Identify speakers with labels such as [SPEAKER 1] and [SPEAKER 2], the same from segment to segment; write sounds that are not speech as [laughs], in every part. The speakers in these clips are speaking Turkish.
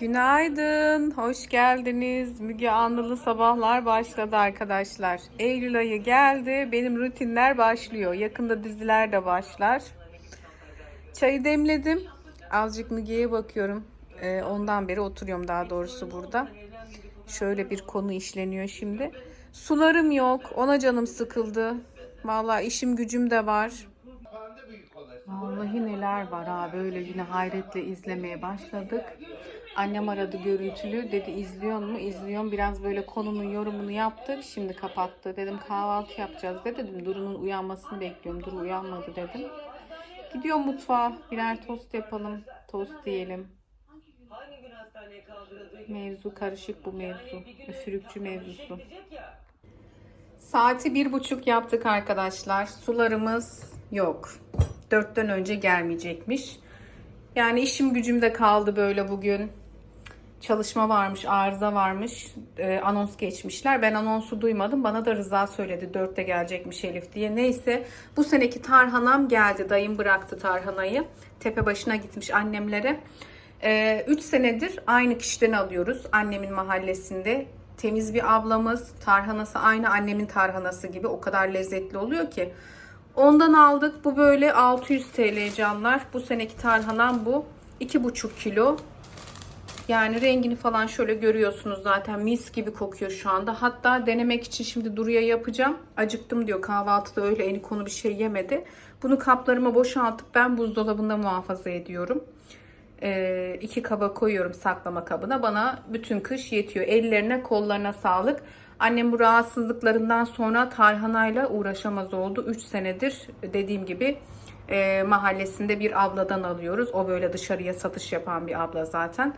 [SPEAKER 1] Günaydın, hoş geldiniz. Müge Anlılı sabahlar başladı arkadaşlar. Eylül ayı geldi, benim rutinler başlıyor. Yakında diziler de başlar. Çayı demledim. Azıcık Müge'ye bakıyorum. Ee, ondan beri oturuyorum daha doğrusu burada. Şöyle bir konu işleniyor şimdi. Sularım yok, ona canım sıkıldı. Vallahi işim gücüm de var. Vallahi neler var ha böyle yine hayretle izlemeye başladık. Annem aradı görüntülü dedi izliyor mu? İzliyorum. Biraz böyle konunun yorumunu yaptık. Şimdi kapattı. Dedim kahvaltı yapacağız de dedim. Duru'nun uyanmasını bekliyorum. Duru uyanmadı dedim. Gidiyorum mutfağa. Birer tost yapalım. Tost diyelim. Mevzu karışık bu mevzu. Üfürükçü mevzusu. Saati bir buçuk yaptık arkadaşlar. Sularımız yok. Dörtten önce gelmeyecekmiş. Yani işim gücümde kaldı böyle bugün. Çalışma varmış, arıza varmış. Ee, anons geçmişler. Ben anonsu duymadım. Bana da Rıza söyledi. Dörtte gelecekmiş Elif diye. Neyse bu seneki tarhanam geldi. Dayım bıraktı tarhanayı. Tepe başına gitmiş annemlere. 3 senedir aynı kişiden alıyoruz. Annemin mahallesinde. Temiz bir ablamız. Tarhanası aynı annemin tarhanası gibi. O kadar lezzetli oluyor ki. Ondan aldık. Bu böyle 600 TL canlar. Bu seneki tarhanam bu. 2,5 kilo. Yani rengini falan şöyle görüyorsunuz zaten mis gibi kokuyor şu anda. Hatta denemek için şimdi Duru'ya yapacağım. Acıktım diyor kahvaltıda öyle eni konu bir şey yemedi. Bunu kaplarıma boşaltıp ben buzdolabında muhafaza ediyorum. Ee, iki kaba koyuyorum saklama kabına. Bana bütün kış yetiyor. Ellerine kollarına sağlık. Annem bu rahatsızlıklarından sonra tarhanayla uğraşamaz oldu. 3 senedir dediğim gibi e, mahallesinde bir abladan alıyoruz. O böyle dışarıya satış yapan bir abla zaten.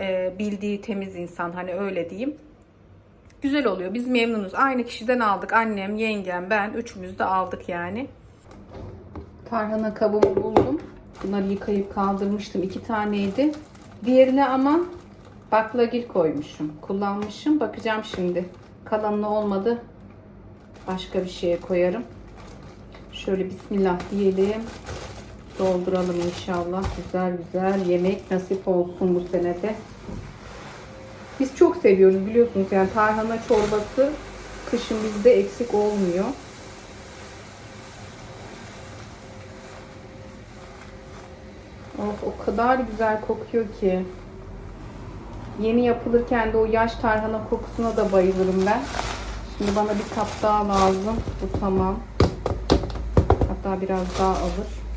[SPEAKER 1] E, bildiği temiz insan hani öyle diyeyim. Güzel oluyor. Biz memnunuz. Aynı kişiden aldık. Annem, yengem, ben. Üçümüz de aldık yani. Tarhana kabımı buldum. Bunları yıkayıp kaldırmıştım. iki taneydi. Diğerine ama baklagil koymuşum. Kullanmışım. Bakacağım şimdi. Kalanını olmadı. Başka bir şeye koyarım. Şöyle bismillah diyelim. Dolduralım inşallah. Güzel güzel yemek nasip olsun bu senede. Biz çok seviyoruz biliyorsunuz. Yani tarhana çorbası kışın bizde eksik olmuyor. Oh, o kadar güzel kokuyor ki. Yeni yapılırken de o yaş tarhana kokusuna da bayılırım ben. Şimdi bana bir kap daha lazım. Bu tamam. Hatta biraz daha alır.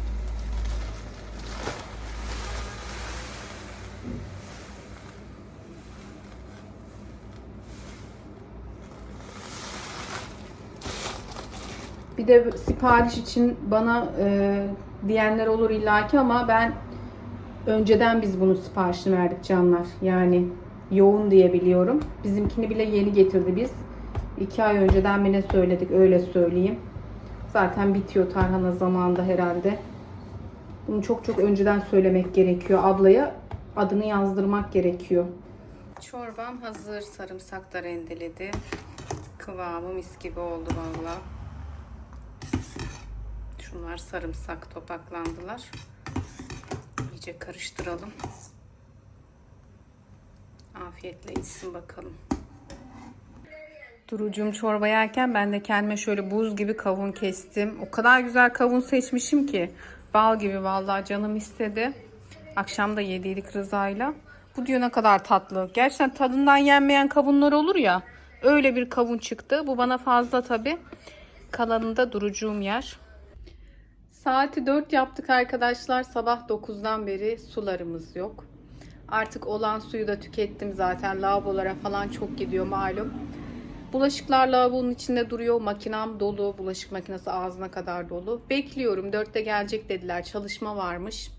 [SPEAKER 1] Bir de sipariş için bana e, diyenler olur illaki ama ben önceden biz bunu siparişini verdik canlar. Yani yoğun diye biliyorum. Bizimkini bile yeni getirdi biz. İki ay önceden mi ne söyledik öyle söyleyeyim. Zaten bitiyor tarhana zamanında herhalde. Bunu çok çok önceden söylemek gerekiyor. Ablaya adını yazdırmak gerekiyor. Çorbam hazır. Sarımsak da rendeledi. Kıvamı mis gibi oldu valla. Şunlar sarımsak topaklandılar. İyice karıştıralım. Afiyetle içsin bakalım. Durucum çorba yerken ben de kendime şöyle buz gibi kavun kestim. O kadar güzel kavun seçmişim ki. Bal gibi vallahi canım istedi. Akşam da yediydik Rıza'yla. Bu diyor ne kadar tatlı. Gerçekten tadından yenmeyen kavunlar olur ya. Öyle bir kavun çıktı. Bu bana fazla tabi. Kalanını da durucuğum yer. Saati 4 yaptık arkadaşlar. Sabah 9'dan beri sularımız yok. Artık olan suyu da tükettim zaten. Lavabolara falan çok gidiyor malum. Bulaşıklar lavabonun içinde duruyor. Makinam dolu. Bulaşık makinesi ağzına kadar dolu. Bekliyorum. 4'te gelecek dediler. Çalışma varmış.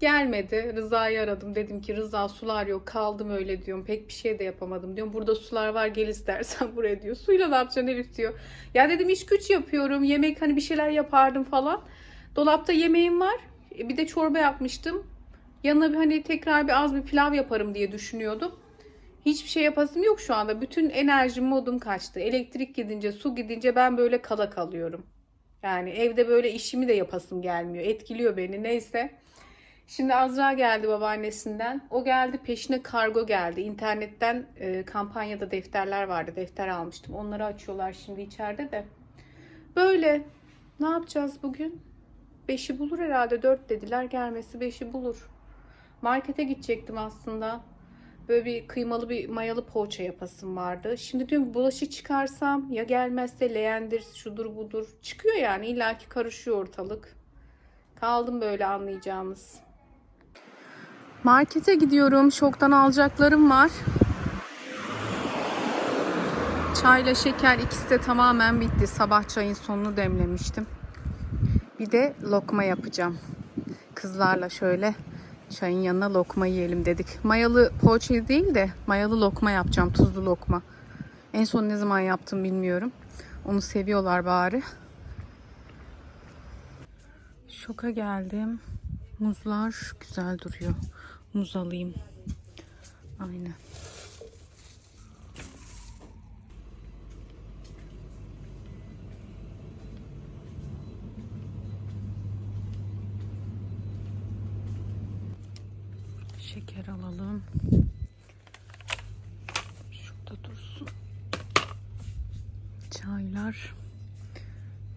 [SPEAKER 1] Gelmedi. Rıza'yı aradım. Dedim ki Rıza sular yok. Kaldım öyle diyorum. Pek bir şey de yapamadım diyorum. Burada sular var gel istersen [laughs] buraya diyor. Suyla ne yapacaksın Elif diyor. Ya dedim iş güç yapıyorum. Yemek hani bir şeyler yapardım falan. Dolapta yemeğim var. Bir de çorba yapmıştım. Yanına hani tekrar bir az bir pilav yaparım diye düşünüyordum. Hiçbir şey yapasım yok şu anda. Bütün enerjim modum kaçtı. Elektrik gidince, su gidince ben böyle kala kalıyorum. Yani evde böyle işimi de yapasım gelmiyor. Etkiliyor beni neyse. Şimdi Azra geldi babaannesinden. O geldi peşine kargo geldi. İnternetten e, kampanyada defterler vardı. Defter almıştım. Onları açıyorlar şimdi içeride de. Böyle. Ne yapacağız bugün? Beşi bulur herhalde. Dört dediler. Gelmesi beşi bulur. Markete gidecektim aslında. Böyle bir kıymalı bir mayalı poğaça yapasım vardı. Şimdi diyorum bulaşık çıkarsam ya gelmezse leğendir şudur budur. Çıkıyor yani illaki karışıyor ortalık. Kaldım böyle anlayacağımız. Markete gidiyorum. Şoktan alacaklarım var. Çayla şeker ikisi de tamamen bitti. Sabah çayın sonunu demlemiştim. Bir de lokma yapacağım. Kızlarla şöyle çayın yanına lokma yiyelim dedik. Mayalı poğaça değil de mayalı lokma yapacağım. Tuzlu lokma. En son ne zaman yaptım bilmiyorum. Onu seviyorlar bari. Şoka geldim. Muzlar güzel duruyor. Muz alayım. Aynen. Şeker alalım. Şurada dursun. Çaylar.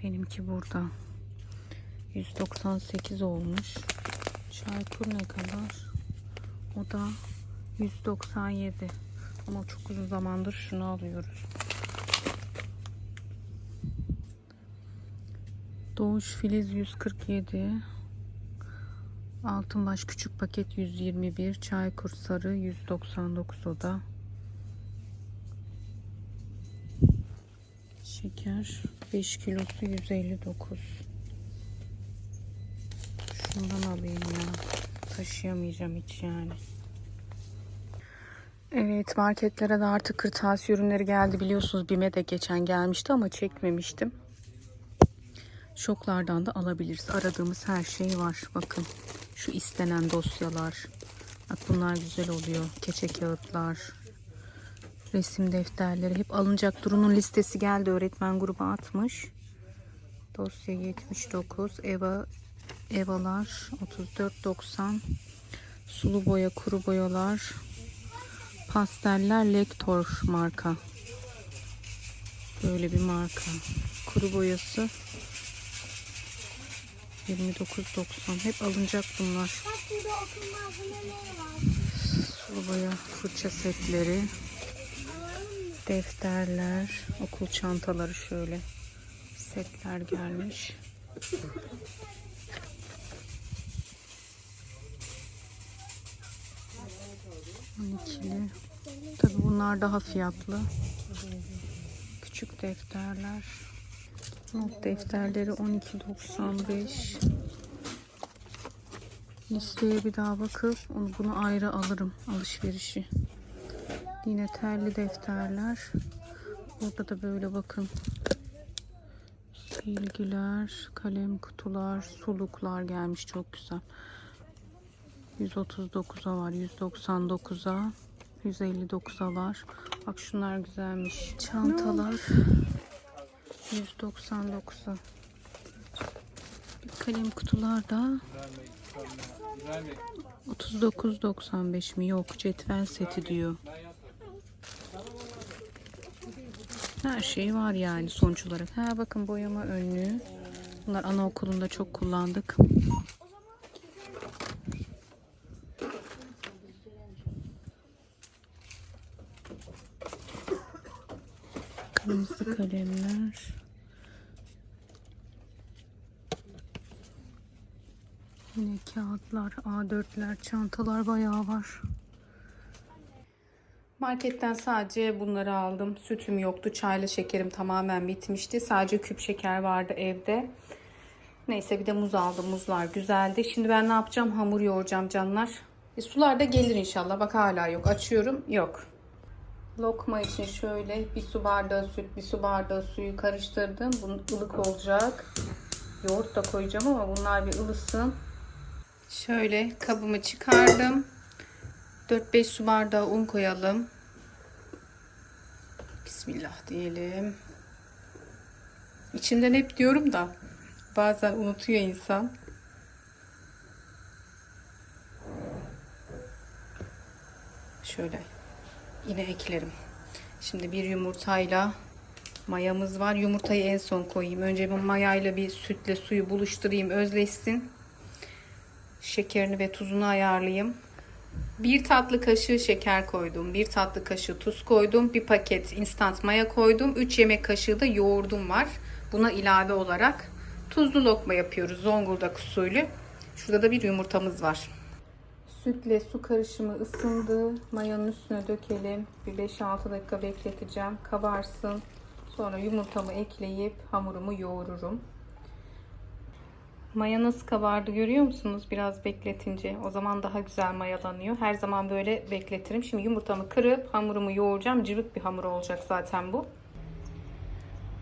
[SPEAKER 1] Benimki burada. 198 olmuş. Çaykur ne kadar? O da 197. Ama çok uzun zamandır şunu alıyoruz. Doğuş Filiz 147. Altınbaş küçük paket 121. Çaykur sarı 199 o da. Şeker 5 kilosu 159. Şundan alayım ya. Taşıyamayacağım hiç yani. Evet marketlere de artık kırtasiye ürünleri geldi biliyorsunuz. BİM'e de geçen gelmişti ama çekmemiştim. Şoklardan da alabiliriz. Aradığımız her şey var. Bakın şu istenen dosyalar. Bak bunlar güzel oluyor. Keçe kağıtlar. Resim defterleri. Hep alınacak durunun listesi geldi. Öğretmen grubu atmış. Dosya 79. Eva Evalar 34.90 Sulu boya kuru boyalar Pasteller Lektor marka Böyle bir marka Kuru boyası 29.90 Hep alınacak bunlar boya fırça setleri? Defterler Okul çantaları şöyle Setler gelmiş ikili. Tabi bunlar daha fiyatlı. Küçük defterler. Not defterleri 12.95. Listeye bir daha bakıp onu bunu ayrı alırım alışverişi. Yine terli defterler. Burada da böyle bakın. Silgiler, kalem kutular, suluklar gelmiş çok güzel. 139'a var, 199'a, 159'a var. Bak şunlar güzelmiş. Çantalar 199'a. Kalem kutular da 39.95 mi? Yok, cetvel seti diyor. Her şey var yani sonuç olarak. Ha bakın boyama önlüğü. Bunlar anaokulunda çok kullandık. Kırmızı kalemler. Yine kağıtlar, A4'ler, çantalar bayağı var. Marketten sadece bunları aldım. Sütüm yoktu. Çayla şekerim tamamen bitmişti. Sadece küp şeker vardı evde. Neyse bir de muz aldım. Muzlar güzeldi. Şimdi ben ne yapacağım? Hamur yoğuracağım canlar. E, sular da gelir inşallah. Bak hala yok. Açıyorum. Yok. Lokma için şöyle bir su bardağı süt, bir su bardağı suyu karıştırdım. Bunun ılık olacak. Yoğurt da koyacağım ama bunlar bir ılısın. Şöyle kabımı çıkardım. 4-5 su bardağı un koyalım. Bismillah diyelim. İçimden hep diyorum da bazen unutuyor insan. Şöyle yine eklerim. Şimdi bir yumurtayla mayamız var. Yumurtayı en son koyayım. Önce bir mayayla bir sütle suyu buluşturayım, özleşsin. Şekerini ve tuzunu ayarlayayım. Bir tatlı kaşığı şeker koydum. Bir tatlı kaşığı tuz koydum. Bir paket instant maya koydum. 3 yemek kaşığı da yoğurdum var. Buna ilave olarak tuzlu lokma yapıyoruz Zonguldak usulü. Şurada da bir yumurtamız var. Sütle su karışımı ısındı. Mayanın üstüne dökelim. Bir 5-6 dakika bekleteceğim. Kabarsın. Sonra yumurtamı ekleyip hamurumu yoğururum. Maya nasıl kabardı görüyor musunuz? Biraz bekletince. O zaman daha güzel mayalanıyor. Her zaman böyle bekletirim. Şimdi yumurtamı kırıp hamurumu yoğuracağım. Cıvık bir hamur olacak zaten bu.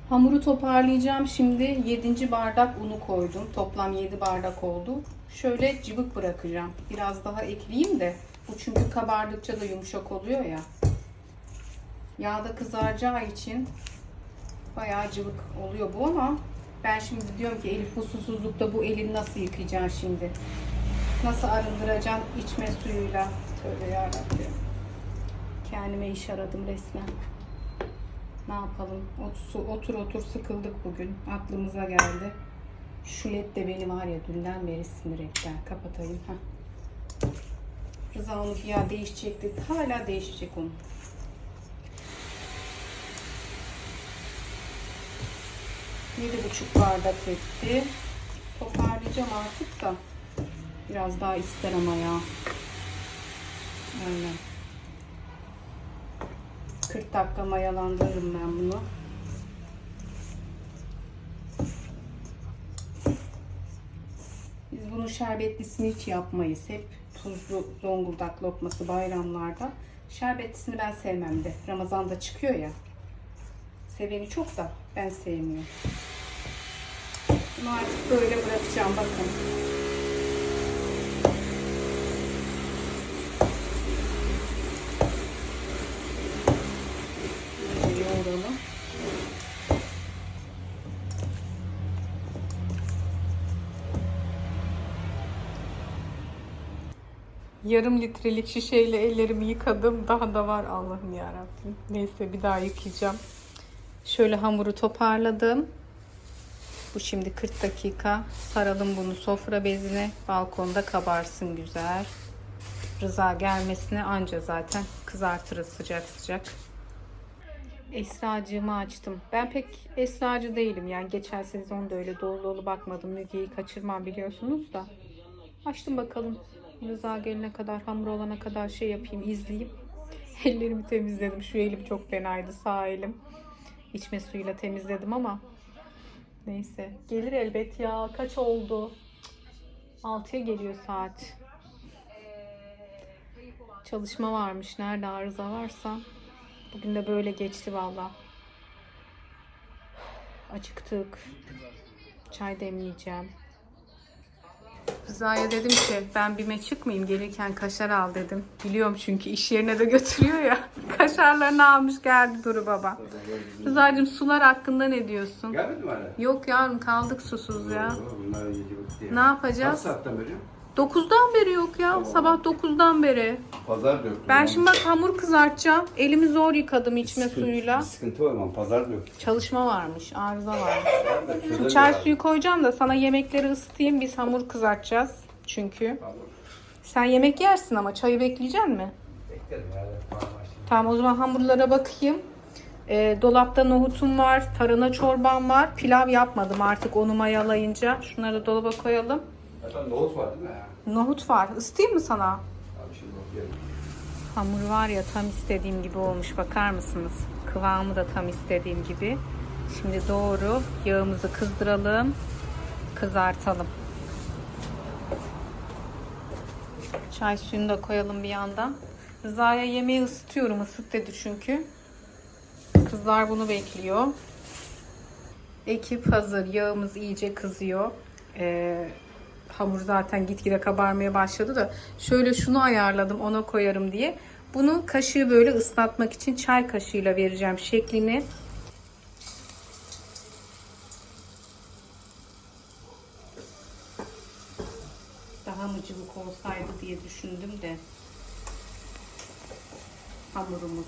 [SPEAKER 1] Hamuru toparlayacağım. Şimdi 7. bardak unu koydum. Toplam 7 bardak oldu. Şöyle cıvık bırakacağım. Biraz daha ekleyeyim de. Bu çünkü kabardıkça da yumuşak oluyor ya. Yağda kızaracağı için bayağı cıvık oluyor bu ama ben şimdi diyorum ki Elif bu susuzlukta bu elini nasıl yıkayacaksın şimdi? Nasıl arındıracaksın içme suyuyla? Tövbe yarabbim. Kendime iş aradım resmen. Ne yapalım? Otur otur, otur sıkıldık bugün. Aklımıza geldi. Şu led de beni var ya dünden beri sinir etti. Kapatayım. Heh. Rıza onun ya değişecekti. Hala değişecek onun. 7,5 bardak etti. Toparlayacağım artık da. Biraz daha ister ama ya. Öyle. 40 dakika mayalandırırım ben bunu. Biz bunun şerbetlisini hiç yapmayız. Hep tuzlu Zonguldak lokması bayramlarda. Şerbetlisini ben sevmem de. Ramazan'da çıkıyor ya. Seveni çok da ben sevmiyorum. Bunu artık böyle bırakacağım bakın. Yarım litrelik şişeyle ellerimi yıkadım. Daha da var Allah'ım yarabbim. Neyse bir daha yıkayacağım. Şöyle hamuru toparladım. Bu şimdi 40 dakika. Saralım bunu sofra bezine. Balkonda kabarsın güzel. Rıza gelmesine anca zaten kızartırız sıcak sıcak. Esracığımı açtım. Ben pek esracı değilim. Yani geçen sezon da öyle dolu dolu bakmadım. Müge'yi kaçırmam biliyorsunuz da. Açtım bakalım. Rıza gelene kadar, hamur olana kadar şey yapayım, izleyeyim. [laughs] Ellerimi temizledim. Şu elim çok fenaydı, sağ elim. İçme suyuyla temizledim ama neyse. Gelir elbet ya. Kaç oldu? 6'ya geliyor saat. Çalışma varmış. Nerede arıza varsa. Bugün de böyle geçti valla. Acıktık. Çay demleyeceğim. Rıza'ya dedim ki ben bime çıkmayayım gelirken kaşar al dedim. Biliyorum çünkü iş yerine de götürüyor ya. [laughs] Kaşarlarını almış geldi Duru baba. Rıza'cığım sular hakkında ne diyorsun?
[SPEAKER 2] Gelmedi mi hala?
[SPEAKER 1] Yok yavrum kaldık susuz ya.
[SPEAKER 2] Bunlar yedi vakti.
[SPEAKER 1] Ne yapacağız?
[SPEAKER 2] Kaç saatten beri?
[SPEAKER 1] 9'dan beri yok ya. Sabah 9'dan beri.
[SPEAKER 2] Pazar da.
[SPEAKER 1] Ben şimdi bak hamur kızartacağım. Elimi zor yıkadım içme
[SPEAKER 2] Sıkıntı-
[SPEAKER 1] suyuyla.
[SPEAKER 2] bir Sıkıntı var ama pazar da.
[SPEAKER 1] Çalışma varmış, arıza varmış.
[SPEAKER 2] Şurada
[SPEAKER 1] Çay suyu koyacağım da sana yemekleri ısıtayım. Biz hamur kızartacağız çünkü. Sen yemek yersin ama çayı bekleyecek mi?
[SPEAKER 2] Beklerim ya. Tamam.
[SPEAKER 1] Tamam o zaman hamurlara bakayım. Ee, dolapta nohutum var, tarhana çorbam var. Pilav yapmadım artık onu mayalayınca. Şunları dolaba koyalım.
[SPEAKER 2] Zaten nohut var değil mi?
[SPEAKER 1] Nohut var. Isıtayım mı sana?
[SPEAKER 2] Abi şimdi bakıyorum.
[SPEAKER 1] Hamur var ya tam istediğim gibi olmuş. Bakar mısınız? Kıvamı da tam istediğim gibi. Şimdi doğru yağımızı kızdıralım. Kızartalım. Çay suyunu da koyalım bir yandan. Rıza'ya yemeği ısıtıyorum. Isıt dedi çünkü. Kızlar bunu bekliyor. Ekip hazır. Yağımız iyice kızıyor. Ee, hamur zaten gitgide kabarmaya başladı da şöyle şunu ayarladım ona koyarım diye. Bunu kaşığı böyle ıslatmak için çay kaşığıyla vereceğim şeklini. Daha mı cıvık olsaydı diye düşündüm de. hamurumuz.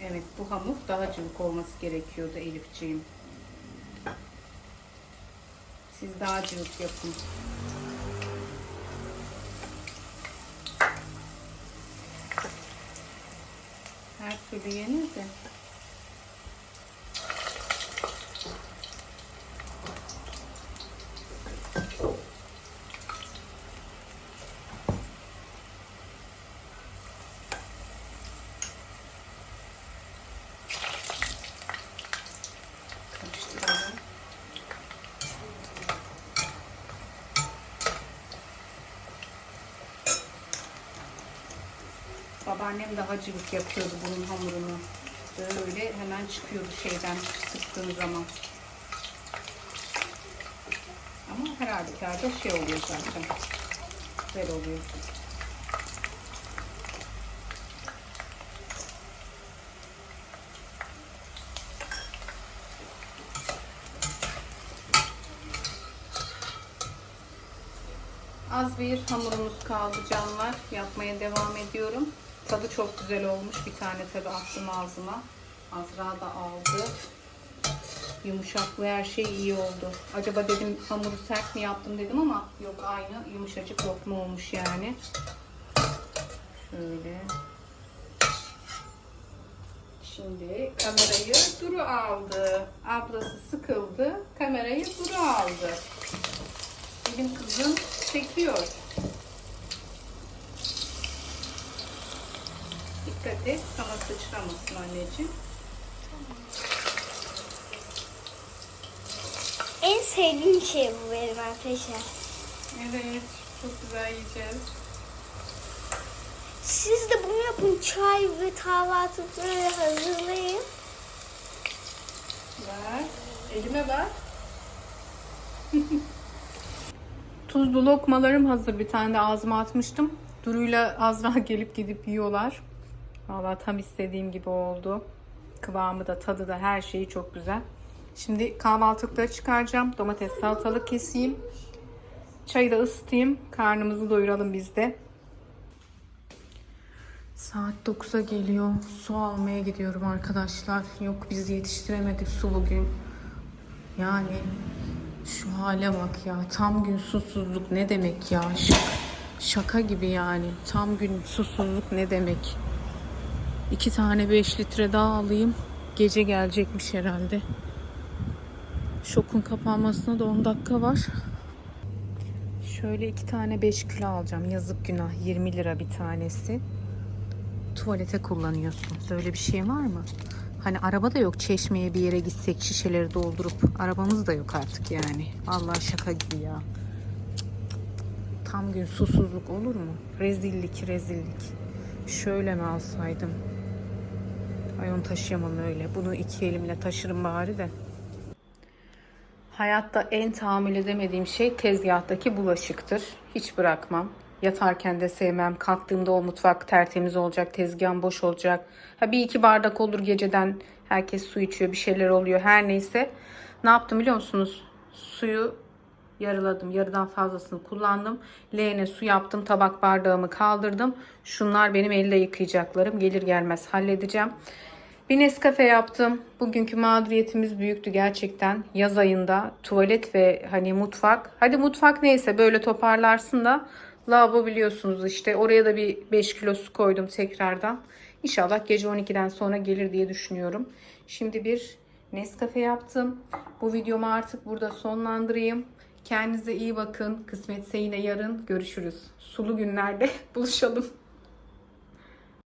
[SPEAKER 1] Evet bu hamur daha cıvık olması gerekiyordu Elifciğim. Siz daha cıvık yapın. Her türlü yenir de. Karıştıralım. Babaannem daha cıvık yapıyordu bunun hamurunu. Böyle hemen çıkıyordu şeyden sıktığın zaman. Ama her halükarda şey oluyor zaten. Güzel oluyor. Az bir hamurumuz kaldı canlar. Yapmaya devam ediyorum. Tadı çok güzel olmuş. Bir tane tabi attım ağzıma. Azra da aldı. Yumuşaklığı her şey iyi oldu. Acaba dedim hamuru sert mi yaptım dedim ama yok aynı yumuşacık lokma olmuş yani. Şöyle. Şimdi kamerayı Duru aldı. Ablası sıkıldı. Kamerayı Duru aldı. Benim kızım çekiyor. Dikkat et sana sıçramasın anneciğim.
[SPEAKER 3] En sevdiğim şey bu benim arkadaşlar.
[SPEAKER 1] Evet, çok güzel yiyeceğiz.
[SPEAKER 3] Siz de bunu yapın. Çay ve kahvaltıları hazırlayın.
[SPEAKER 1] Ver. Elime ver. [laughs] Tuzlu lokmalarım hazır. Bir tane de ağzıma atmıştım. Duru'yla Azra [laughs] gelip gidip yiyorlar. Vallahi tam istediğim gibi oldu. Kıvamı da tadı da her şeyi çok güzel. Şimdi kahvaltılıkları çıkaracağım. Domates salatalık keseyim. Çayı da ısıtayım. Karnımızı doyuralım biz de. Saat 9'a geliyor. Su almaya gidiyorum arkadaşlar. Yok biz yetiştiremedik su bugün. Yani şu hale bak ya. Tam gün susuzluk ne demek ya? Şaka, şaka gibi yani. Tam gün susuzluk ne demek? İki tane 5 litre daha alayım. Gece gelecekmiş herhalde. Şokun kapanmasına da 10 dakika var. Şöyle iki tane 5 kilo alacağım. Yazık günah. 20 lira bir tanesi. Tuvalete kullanıyorsun. Böyle bir şey var mı? Hani araba da yok çeşmeye bir yere gitsek şişeleri doldurup arabamız da yok artık yani. Allah şaka gibi ya. Tam gün susuzluk olur mu? Rezillik rezillik. Şöyle mi alsaydım? Ay onu taşıyamam öyle. Bunu iki elimle taşırım bari de. Hayatta en tahammül edemediğim şey tezgahtaki bulaşıktır. Hiç bırakmam. Yatarken de sevmem. Kalktığımda o mutfak tertemiz olacak. Tezgahım boş olacak. Ha bir iki bardak olur geceden. Herkes su içiyor. Bir şeyler oluyor. Her neyse. Ne yaptım biliyor musunuz? Suyu yarıladım. Yarıdan fazlasını kullandım. Leğene su yaptım. Tabak bardağımı kaldırdım. Şunlar benim elde yıkayacaklarım. Gelir gelmez halledeceğim. Bir Nescafe yaptım. Bugünkü mağduriyetimiz büyüktü gerçekten. Yaz ayında tuvalet ve hani mutfak. Hadi mutfak neyse böyle toparlarsın da lavabo biliyorsunuz işte. Oraya da bir 5 kilo su koydum tekrardan. İnşallah gece 12'den sonra gelir diye düşünüyorum. Şimdi bir Nescafe yaptım. Bu videomu artık burada sonlandırayım. Kendinize iyi bakın. Kısmetse yine yarın görüşürüz. Sulu günlerde [laughs] buluşalım.